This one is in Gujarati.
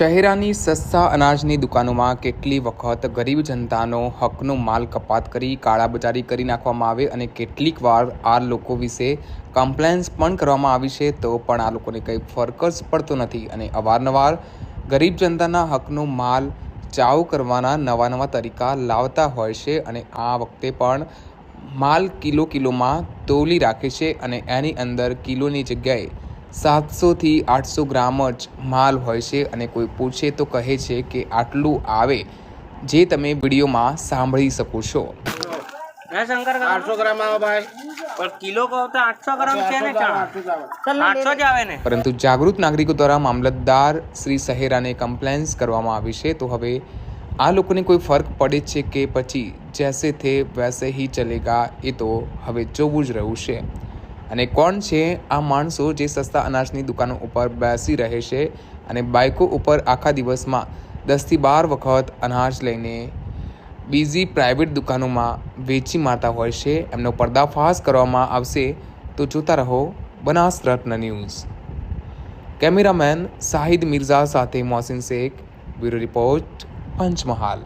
શહેરાની સસ્તા અનાજની દુકાનોમાં કેટલી વખત ગરીબ જનતાનો હકનો માલ કપાત કરી, કાળાબજારી કરી નાખવામાં આવે અને કેટલીક વાર આ લોકો વિશે કમ્પ્લેન્સ પણ કરવામાં આવી છે, તો પણ આ લોકોને કંઈ ફરક જ પડતો નથી અને અવારનવાર ગરીબ જનતાના હકનો માલ ચાવ કરવાના નવા નવા તરીકા લાવતા હોય છે અને આ વખતે પણ માલ કિલો કિલોમાં તોલી રાખે છે અને એની અંદર કિલોની જગ્યાએ સાતસોથી આઠસો ગ્રામ જ માલ હોય છે અને કોઈ પૂછે તો કહે છે કે આટલું આવે જે તમે વિડીયોમાં સાંભળી શકો છો. પરંતુ જાગૃત નાગરિકો દ્વારા મામલતદાર શ્રી સહેરાને કમ્પ્લેન્સ કરવામાં આવી છે. તો હવે આ લોકોને કોઈ ફરક પડે છે કે પછી જૈસે થે વૈસે હી ચલેગા એ તો હવે જોવું જ રહ્યું છે. અને કોણ છે? આ માણસો જે સસ્તા અનાજની દુકાનો ઉપર બેસી રહે છે અને બાઇકો ઉપર આખા દિવસમાં દસથી બાર વખત અનાજ લઈને બીજી પ્રાઇવેટ દુકાનોમાં વેચી મારતા હોય છે. એમનો પર્દાફાશ કરવામાં આવશે. તો જોતા રહો બનાસ રત્ન ન્યૂઝ. કેમેરામેન સાહિદ મિર્ઝા સાથે મોહસિન શેખ, બ્યુરો રિપોર્ટ પંચમહાલ.